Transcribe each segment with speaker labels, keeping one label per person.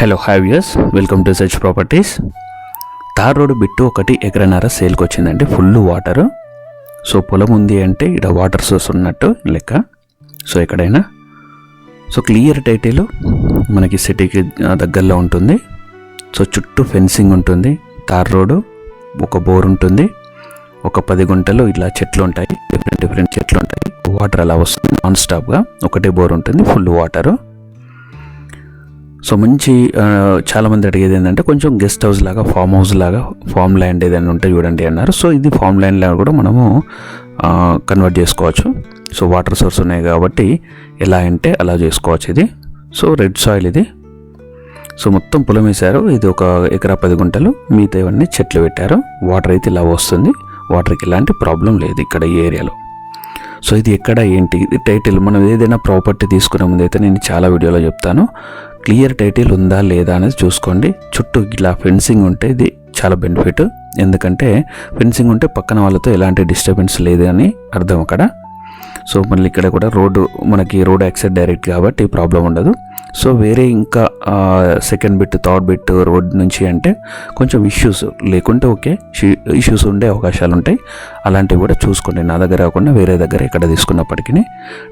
Speaker 1: Hello viewers welcome to search properties tar road bit ఒకటి ఎకరన్నర సేల్కి వచ్చిందండి ఫుల్ వాటర్ సో పొలం ఉంది అంటే ఇక్కడ వాటర్ సోర్స్ ఉన్నట్టు లెక్క. సో ఎక్కడైనా. సో క్లియర్ టైటిల్ మనకి సిటీకి దగ్గరలో ఉంటుంది. సో చుట్టూ ఫెన్సింగ్ ఉంటుంది. తార్ రోడ్డు ఒక బోర్ ఉంటుంది. ఒక పది గుంటలు ఇట్లా చెట్లు ఉంటాయి. డిఫరెంట్ డిఫరెంట్ చెట్లు ఉంటాయి. వాటర్ అలా వస్తుంది నాన్ స్టాప్గా ఒకటే బోర్ ఉంటుంది ఫుల్ వాటరు సో మంచి చాలామంది అడిగేది ఏంటంటే కొంచెం గెస్ట్ హౌస్ లాగా ఫామ్ హౌస్ లాగా ఫామ్ ల్యాండ్ ఏదైనా ఉంటే చూడండి అన్నారు. సో ఇది ఫామ్ ల్యాండ్ లాగా కూడా మనము కన్వర్ట్ చేసుకోవచ్చు. సో వాటర్ సోర్స్ ఉన్నాయి కాబట్టి ఎలా అంటే అలా చేసుకోవచ్చు ఇది. సో రెడ్ సాయిల్ ఇది. సో మొత్తం పొలం వేశారు. ఇది ఒక ఎకరా పది గుంటలు. మిగతా ఇవన్నీ చెట్లు పెట్టారు. వాటర్ అయితే ఇలా వస్తుంది. వాటర్కి ఎలాంటి ప్రాబ్లం లేదు ఇక్కడ ఈ ఏరియాలో. సో ఇది ఎక్కడ ఏంటి? ఇది టైటిల్. మనం ఏదైనా ప్రాపర్టీ తీసుకునే ముందు అయితే నేను చాలా వీడియోలో చెప్తాను. క్లియర్ టైటిల్ ఉందా లేదా అనేది చూసుకోండి. చుట్టూ ఇలా ఫెన్సింగ్ ఉంటే ఇది చాలా బెనిఫిట్. ఎందుకంటే ఫెన్సింగ్ ఉంటే పక్కన వాళ్ళతో ఎలాంటి డిస్టర్బెన్స్ లేదు అని అర్థం అక్కడ. సో మళ్ళీ ఇక్కడ కూడా రోడ్డు మనకి రోడ్ యాక్సెస్ డైరెక్ట్ కాబట్టి ప్రాబ్లం ఉండదు. సో వేరే ఇంకా second bit third bit road నుంచి అంటే కొంచెం ఇష్యూస్ లేకుంటే ఓకే ఇష్యూస్ ఉండే అవకాశాలు ఉంటాయి. అలాంటివి కూడా చూసుకోండి. నా దగ్గర కాకుండా వేరే దగ్గర ఎక్కడ తీసుకున్నప్పటికీ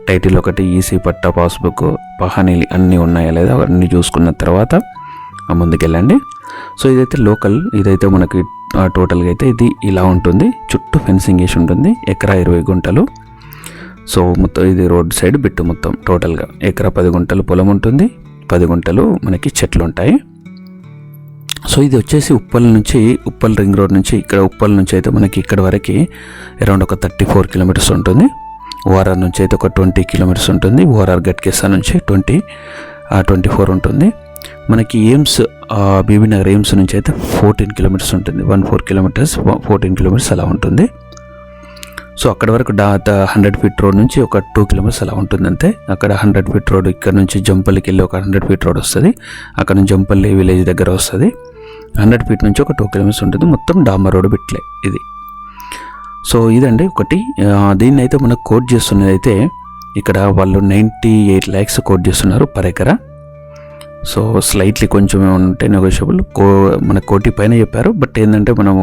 Speaker 1: టైటిల్ ఒకటి ఈసీ పట్టా పాస్బుక్ పహానీలు అన్నీ ఉన్నాయా లేదా అవన్నీ చూసుకున్న తర్వాత ఆ ముందుకెళ్ళండి. సో ఇదైతే లోకల్ ఇదైతే మనకి టోటల్గా అయితే ఇది ఇలా ఉంటుంది. చుట్టూ ఫెన్సింగ్ వేసి ఉంటుంది. ఎకరా ఇరవై గుంటలు. సో మొత్తం ఇది రోడ్ సైడ్ బిట్టు మొత్తం టోటల్గా. ఎకరా పది గుంటలు పొలం ఉంటుంది. పది గుంటలు మనకి చెట్లు ఉంటాయి. సో ఇది వచ్చేసి ఉప్పల్ నుంచి ఉప్పల్ రింగ్ రోడ్ నుంచి ఇక్కడ ఉప్పల్ నుంచి అయితే మనకి ఇక్కడ వరకు అరౌండ్ ఒక థర్టీ ఫోర్ కిలోమీటర్స్ ఉంటుంది. ఓఆర్ఆర్ నుంచి అయితే ఒక ట్వంటీ కిలోమీటర్స్ ఉంటుంది. ఓఆర్ఆర్ గట్కేసా నుంచి ట్వంటీ ట్వంటీ ఫోర్ ఉంటుంది. మనకి ఎయిమ్స్ బీబీ నగర్ ఎయిమ్స్ నుంచి అయితే ఫోర్టీన్ కిలోమీటర్స్ ఉంటుంది. One four kilometres fourteen kilometres అలా ఉంటుంది. సో అక్కడ వరకు డా హండ్రెడ్ ఫీట్ రోడ్ నుంచి ఒక టూ కిలోమీటర్స్ అలా ఉంటుంది అంతే అక్కడ హండ్రెడ్ ఫీట్ రోడ్ ఇక్కడ నుంచి జంపల్లికి వెళ్ళి ఒక హండ్రెడ్ ఫీట్ రోడ్ వస్తుంది. అక్కడ నుంచి జంపల్లి విలేజ్ దగ్గర వస్తుంది. హండ్రెడ్ ఫీట్ నుంచి ఒక టూ కిలోమీటర్స్ ఉంటుంది. మొత్తం డాంబర్ రోడ్ బిట్లే ఇది. సో ఇదండి ఒకటి. దీన్ని అయితే మనకు కోట్ చేస్తున్నది అయితే ఇక్కడ వాళ్ళు నైంటీ ఎయిట్ ల్యాక్స్ కోట్ చేస్తున్నారు పర్ ఎకరా. సో స్లైట్లీ కొంచెం ఉంటే నెగోషియబుల్ కో మన కోటి పైన చెప్పారు. బట్ ఏంటంటే మనము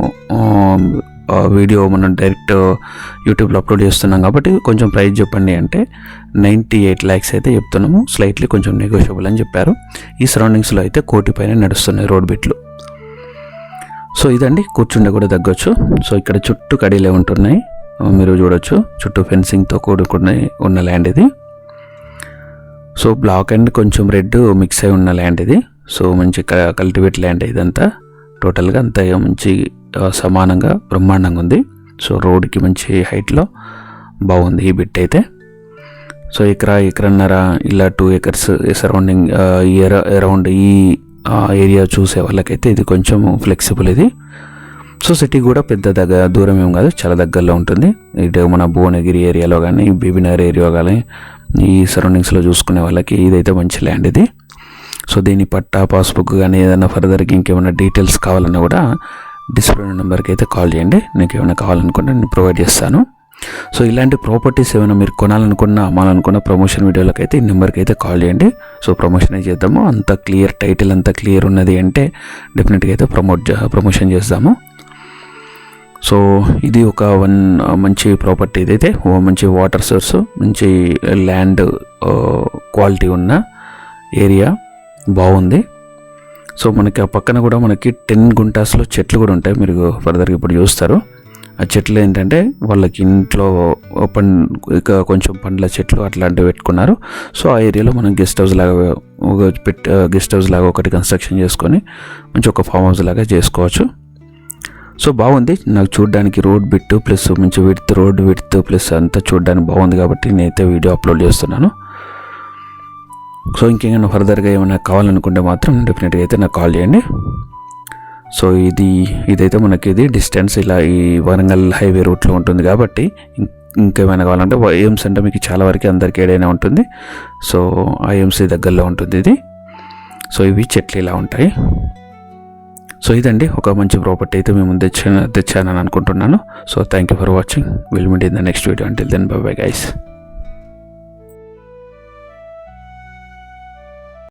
Speaker 1: వీడియో మనం డైరెక్ట్ యూట్యూబ్లో అప్లోడ్ చేస్తున్నాం కాబట్టి కొంచెం ప్రైస్ చెప్పండి అంటే నైంటీ ఎయిట్ ల్యాక్స్ అయితే చెప్తున్నాము. స్లైట్లీ కొంచెం నెగోషియబుల్ అని చెప్పారు. ఈ సరౌండింగ్స్లో అయితే కోటి పైన నడుస్తున్నాయి రోడ్ బిట్లు సో ఇదండి. కూర్చుండే కూడా తగ్గొచ్చు. సో ఇక్కడ చుట్టూ కడీలే ఉంటున్నాయి. మీరు చూడొచ్చు. చుట్టూ ఫెన్సింగ్తో కూడుకున్న ఉన్న ల్యాండ్ ఇది. సో బ్లాక్ అండ్ కొంచెం రెడ్ మిక్స్ అయి ఉన్న ల్యాండ్ ఇది. సో మంచి కల్టివేట్ ల్యాండ్ ఇదంతా. టోటల్గా అంతా మంచి సమానంగా బ్రహ్మాండంగా ఉంది. సో రోడ్కి మంచి హైట్లో బాగుంది ఈ బిట్ అయితే. సో ఎకరా ఎకరన్నర ఇలా two acres surrounding near around ఈ ఏరియా చూసే వాళ్ళకైతే ఇది కొంచెం ఫ్లెక్సిబుల్ ఇది. సో సిటీ కూడా పెద్ద దగ్గర దూరం ఏం కాదు చాలా దగ్గరలో ఉంటుంది. ఇటు మన భువనగిరి ఏరియాలో కానీ బీబీనగర్ ఏరియా కానీ ఈ సరౌండింగ్స్లో చూసుకునే వాళ్ళకి ఇదైతే మంచి ల్యాండ్ ఇది. సో దీని పట్టా పాస్బుక్ కానీ ఏదైనా ఫర్దర్కి ఇంకేమైనా డీటెయిల్స్ కావాలన్నా కూడా డిస్ప్లే నెంబర్కి అయితే కాల్ చేయండి. నీకు ఏమైనా కావాలనుకుంటే నేను ప్రొవైడ్ చేస్తాను. సో ఇలాంటి ప్రాపర్టీస్ ఏమైనా మీరు కొనాలనుకున్నా అమ్మాలనుకున్న ప్రమోషన్ వీడియోలకు అయితే ఈ నెంబర్కి అయితే కాల్ చేయండి. సో ప్రమోషన్ అయితే చేద్దాము అంత క్లియర్ టైటిల్ అంత క్లియర్ ఉన్నది అంటే డెఫినెట్గా అయితే ప్రమోట్ ప్రమోషన్ చేస్తాము. సో ఇది ఒక వన్ మంచి ప్రాపర్టీ ఇదైతే. మంచి వాటర్ సోర్స్ మంచి ల్యాండ్ క్వాలిటీ ఉన్న ఏరియా. బాగుంది. సో మనకి ఆ పక్కన కూడా మనకి టెన్ గుంటాస్లో చెట్లు కూడా ఉంటాయి. మీరు ఫర్దర్గా ఇప్పుడు చూస్తారు. ఆ చెట్లు ఏంటంటే వాళ్ళకి ఇంట్లో పం ఇంకా కొంచెం పండ్ల చెట్లు అట్లాంటివి పెట్టుకున్నారు. సో ఆ ఏరియాలో మనం గెస్ట్ హౌస్ లాగా ఒక పెట్ గెస్ట్ హౌస్ లాగా ఒకటి కన్స్ట్రక్షన్ చేసుకొని మంచి ఒక ఫామ్ హౌస్ లాగా చేసుకోవచ్చు. సో బాగుంది. నాకు చూడడానికి రోడ్ బిట్ ప్లస్ మంచి విడ్త్ రోడ్ విడ్త్ ప్లస్ అంతా చూడడానికి బాగుంది కాబట్టి నేనైతే వీడియో అప్లోడ్ చేస్తున్నాను. సో ఇంకేమైనా ఫర్దర్గా ఏమైనా కావాలనుకుంటే మాత్రం డెఫినెట్గా అయితే నాకు కాల్ చేయండి. సో ఇది ఇదైతే మనకి ఇది డిస్టెన్స్ ఇలా ఈ వరంగల్ హైవే రూట్లో ఉంటుంది కాబట్టి ఇంకేమైనా కావాలంటే ఏఎంస్ అంటే మీకు చాలా వరకు అందరికీ ఏడైనా ఉంటుంది. సో ఐఎంసీ దగ్గరలో ఉంటుంది ఇది. సో ఇవి చెట్లు ఇలా ఉంటాయి. సో ఇదండి. ఒక మంచి ప్రాపర్టీ అయితే మేము తెచ్చా తెచ్చానని అనుకుంటున్నాను. So thank you for watching will meet in the next video until then bye bye guys